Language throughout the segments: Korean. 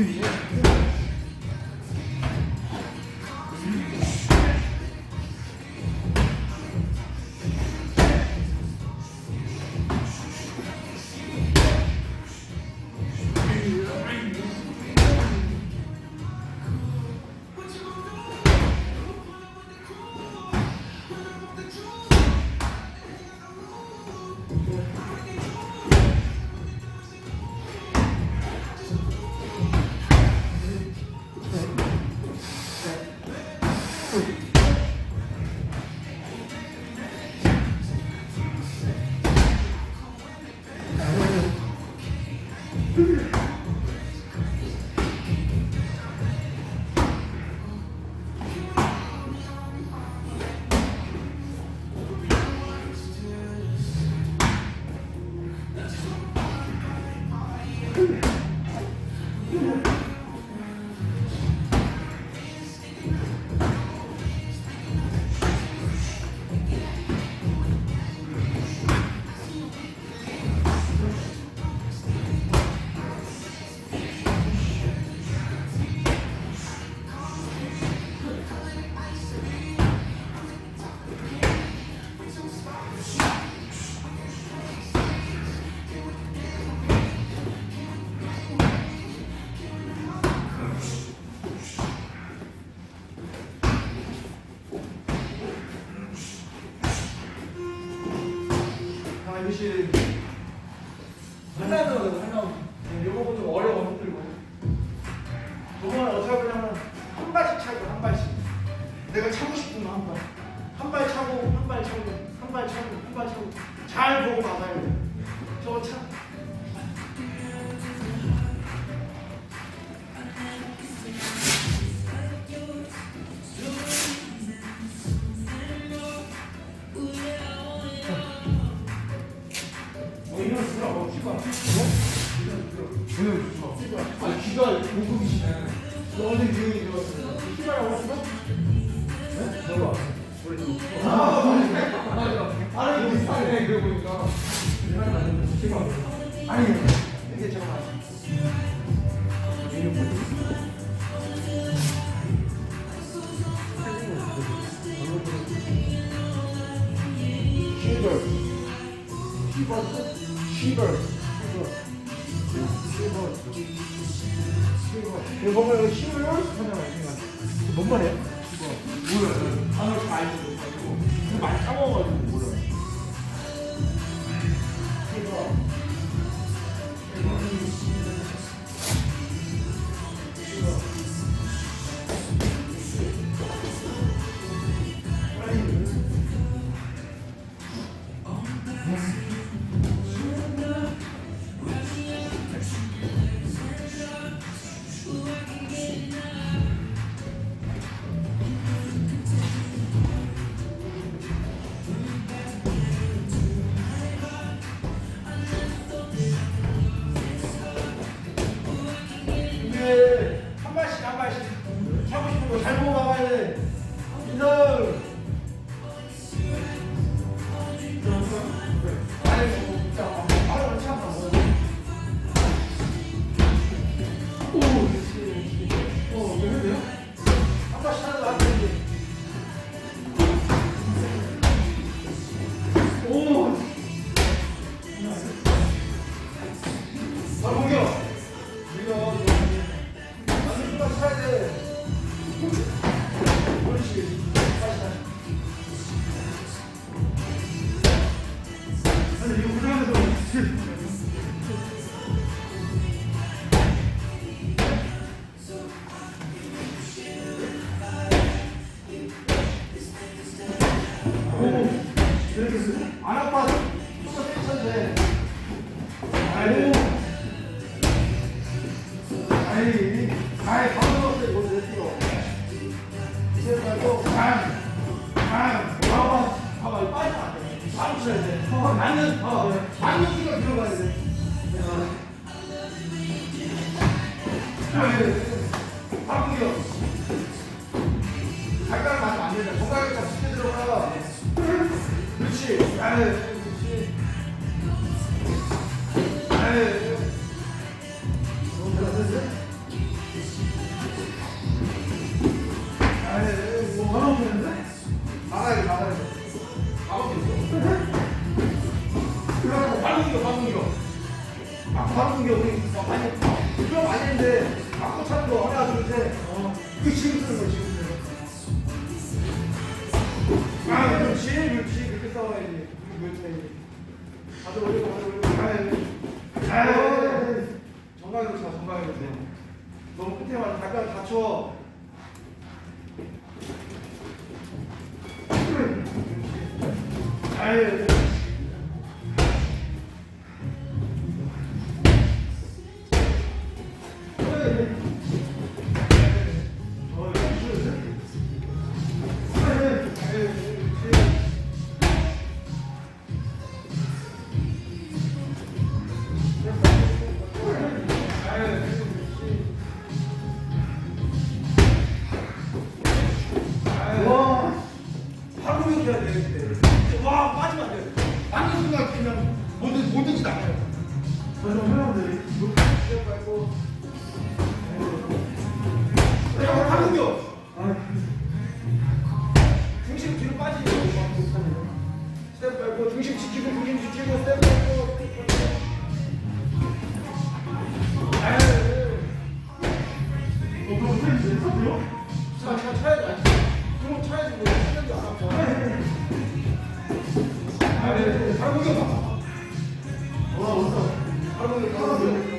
아, 是，但是。 정강이 좋다, 정강이 좋네. 너무 끝에만 잠깐 다쳐. 밀어야 되는데 와 빠지면 안 돼. 빠는 순간 그냥 뭔지 뭔지 나가요. 그래서 회원들이 Hallelujah.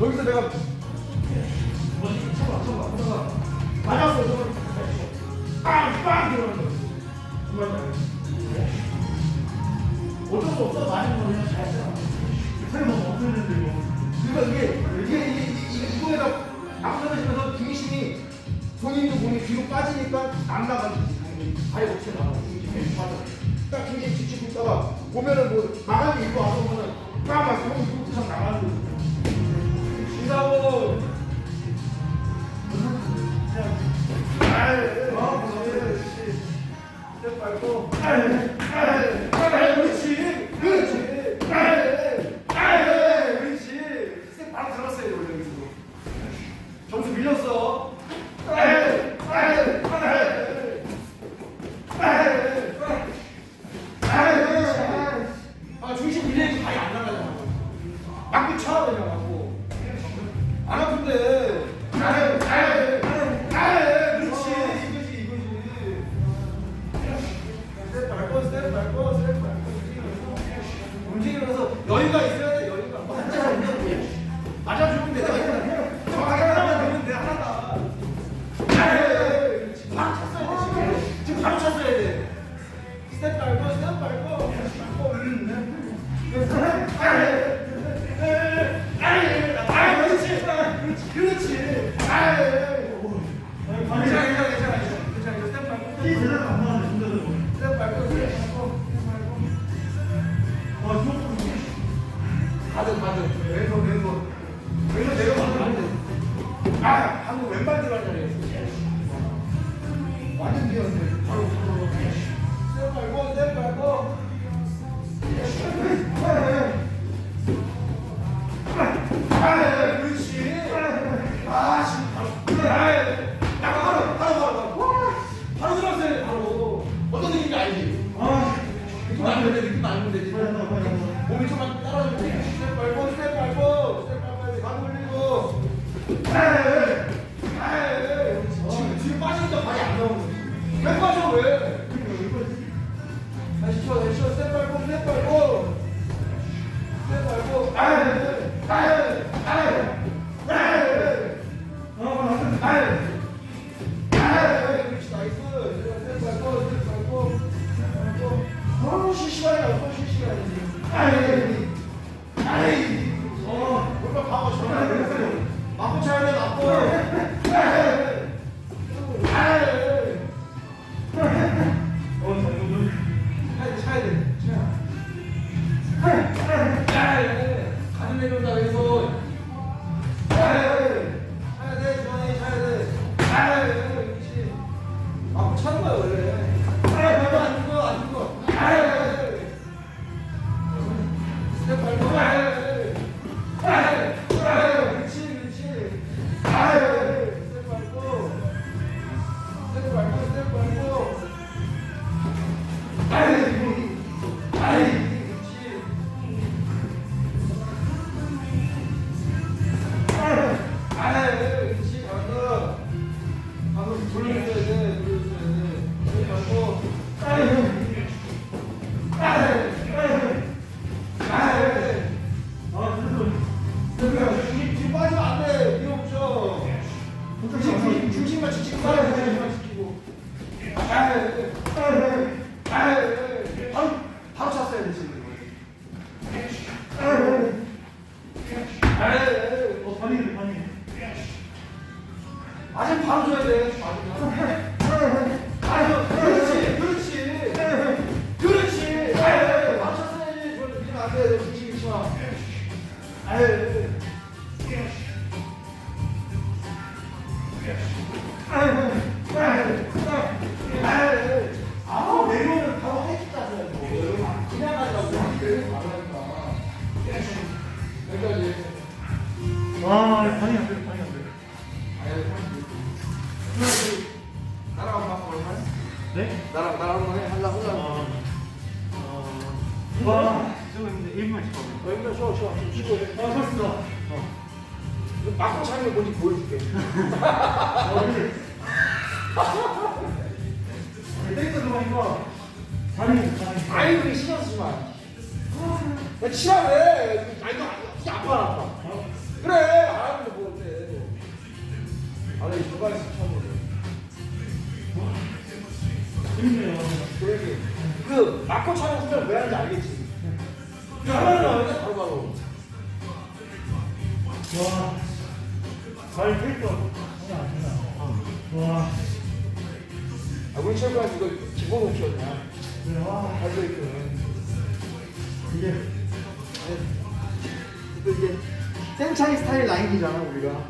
여기서 내가 왼손 왼손. 왼손 내려봐 아 방금 왼발 들어갔 게 뭔지 보여줄게. 땡겨 들어가니까 다리, 다리. 아이, 그게 신경 쓰지 마. 야, 치라래. 아니, 너 진짜 아파, 안 아파. 그래, 알았는데 뭐 어때. 아, 나 이거 가에서 처음 보네. 재밌네요. 그러지. 그, 막고 차는 순간 왜 하는지 알겠지? 그 하나는 나오니까 바로바로. 와, 장난 아니다. 와, 아, 우리 체육관 이거 기본 목표냐. 그래, 와, 할브레이크는. 이게 또 이게 땡차이 스타일 라인이잖아, 우리가.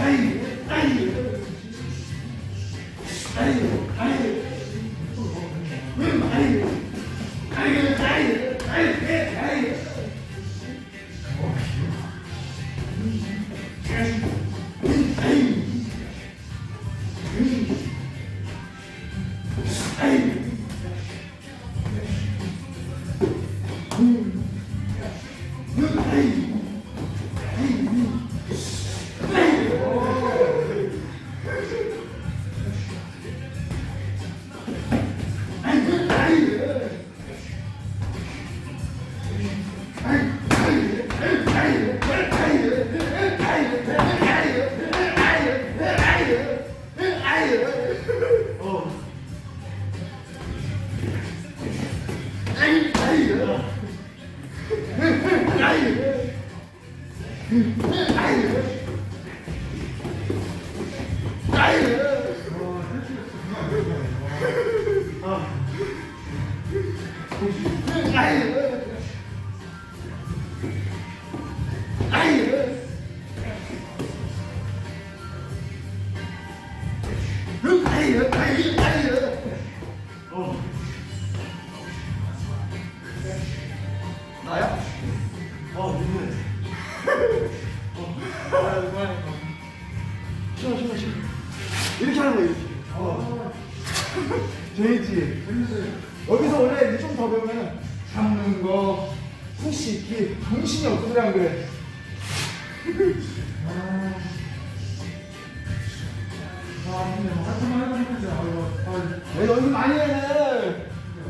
Hey! Hey! Hey!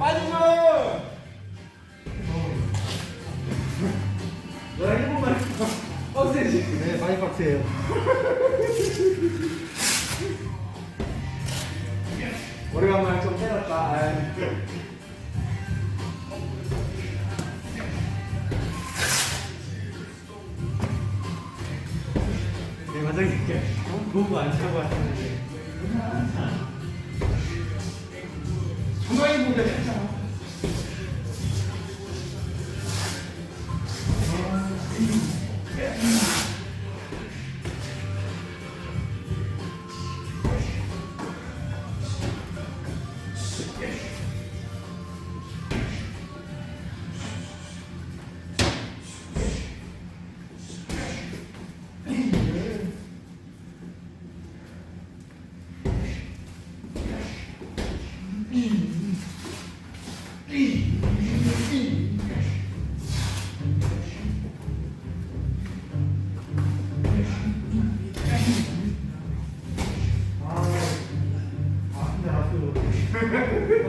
좀. 너랑 일본말 빡세지? 네, 많이 빡세요.